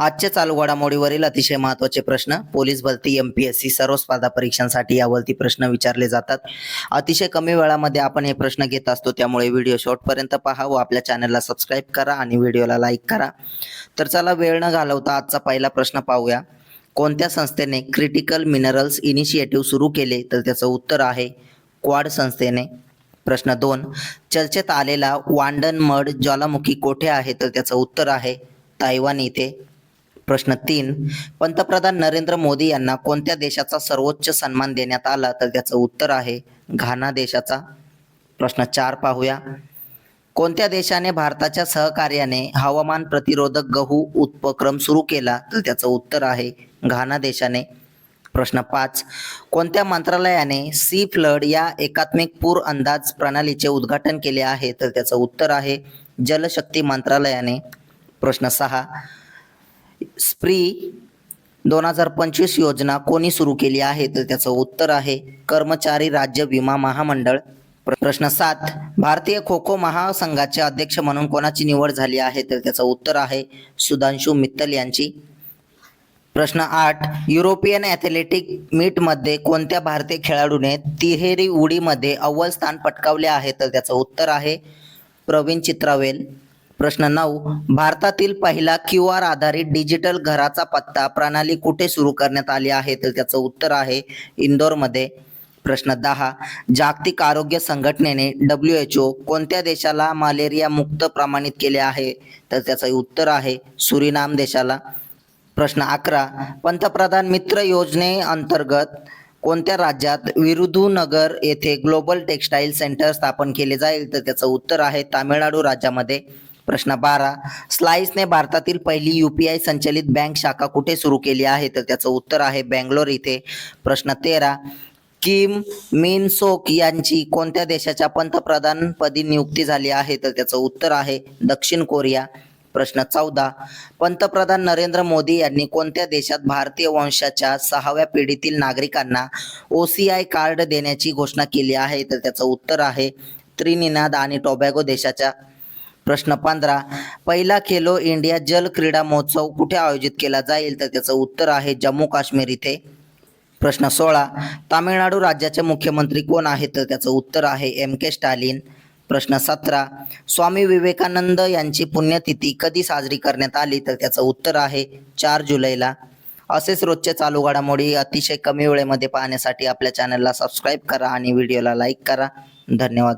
आजच्या चालू घडामोडीवरील अतिशय महत्त्वाचे प्रश्न पोलीस भरती एम पी एस सी सर्व स्पर्धा परीक्षांसाठी यावरती प्रश्न विचारले जातात. अतिशय कमी वेळामध्ये आपण हे प्रश्न घेत असतो त्यामुळे व्हिडिओ शेवटपर्यंत पहा व आपल्या चॅनलला सबस्क्राईब करा आणि व्हिडिओला लाईक करा. तर चला वेळ न घालवता आजचा पहिला प्रश्न पाहूया. कोणत्या संस्थेने क्रिटिकल मिनरल्स इनिशिएटिव्ह सुरू केले? तर त्याचं उत्तर आहे क्वाड संस्थेने. प्रश्न दोन चर्चेत आलेला वांडन मड ज्वालामुखी कोठे आहे? तर त्याचं उत्तर आहे तायवान इथे. प्रश्न तीन. पंतप्रधान नरेंद्र मोदी यांना कोणत्या देशाचा सर्वोच्च सन्मान देण्यात आला तर त्याचं उत्तर आहे घाना देशाचा? प्रश्न चार पाहूया. कोणत्या देशाने भारताच्या सहकार्याने हवामान प्रतिरोधक गहू उपक्रम सुरू केला तर त्याचं उत्तर आहे घाना देशाने? प्रश्न पाच. कोणत्या मंत्रालयाने सी फ्लड या एकात्मिक पूर अंदाज प्रणालीचे उद्घाटन केले आहे तर त्याचं उत्तर आहे जलशक्ती मंत्रालयाने? प्रश्न सहा. स्प्री दोन हजार पंचवीस योजना कोणी सुरू केली आहे? तर त्याचं उत्तर आहे कर्मचारी राज्य विमा महामंडळ. प्रश्न सात भारतीय खो खो महासंघाचे अध्यक्ष म्हणून कोणाची निवड झाली आहे? तर त्याचं उत्तर आहे सुधांशु मित्तल यांची. प्रश्न आठ युरोपियन ॲथलेटिक मीटमध्ये कोणत्या भारतीय खेळाडूने तिहेरी उडीमध्ये अव्वल स्थान पटकावले आहे? तर त्याचं उत्तर आहे प्रवीण चित्रावेल. प्रश्न नऊ. भारतातील पहिला क्यू आर आधारित डिजिटल घराचा पत्ता प्रणाली कुठे सुरू करण्यात आली आहे? तर त्याचं उत्तर आहे इंदोरमध्ये. प्रश्न दहा. जागतिक आरोग्य संघटनेने डब्ल्यू एच ओ कोणत्या देशाला मलेरिया मुक्त प्रमाणित केले आहे? तर त्याचं उत्तर आहे सुरिनाम देशाला. प्रश्न अकरा. पंतप्रधान मित्र योजने अंतर्गत कोणत्या राज्यात विरुधुनगर येथे ग्लोबल टेक्स्टाईल सेंटर स्थापन केले जाईल? तर त्याचं उत्तर आहे तामिळनाडू राज्यामध्ये. प्रश्न बारा. स्लाईसने भारतातील पहिली यू पी आय संचलित बँक शाखा कुठे सुरू केली आहे? तर त्याचं उत्तर आहे बेंगलोर इथे. प्रश्न तेरा. किम मिन सोक यांची कोणत्या देशाच्या पंतप्रधानपदी नियुक्ती झाली आहे? तर त्याचं उत्तर आहे दक्षिण कोरिया. प्रश्न चौदा. पंतप्रधान नरेंद्र मोदी यांनी कोणत्या देशात भारतीय वंशाच्या सहाव्या पिढीतील नागरिकांना ओ सी आय कार्ड देण्याची घोषणा केली आहे? तर त्याचं उत्तर आहे त्रिनिनाद आणि टोबॅगो देशाच्या प्रश्न पंधरा. पहिला खेलो इंडिया जल क्रीडा महोत्सव कुठे आयोजित केला जाईल? तर त्याचं उत्तर आहे जम्मू काश्मीर इथे. प्रश्न सोळा. तामिळनाडू राज्याचे मुख्यमंत्री कोण आहेत? तर त्याचं उत्तर आहे एम के स्टालिन. प्रश्न सतरा. स्वामी विवेकानंद यांची पुण्यतिथी कधी साजरी करण्यात आली? तर त्याचं उत्तर आहे चार जुलैला. असेच रोजचे चालू घडामोडी अतिशय कमी वेळेमध्ये पाहण्यासाठी आपल्या चॅनलला सबस्क्राईब करा आणि व्हिडिओला लाईक करा. धन्यवाद.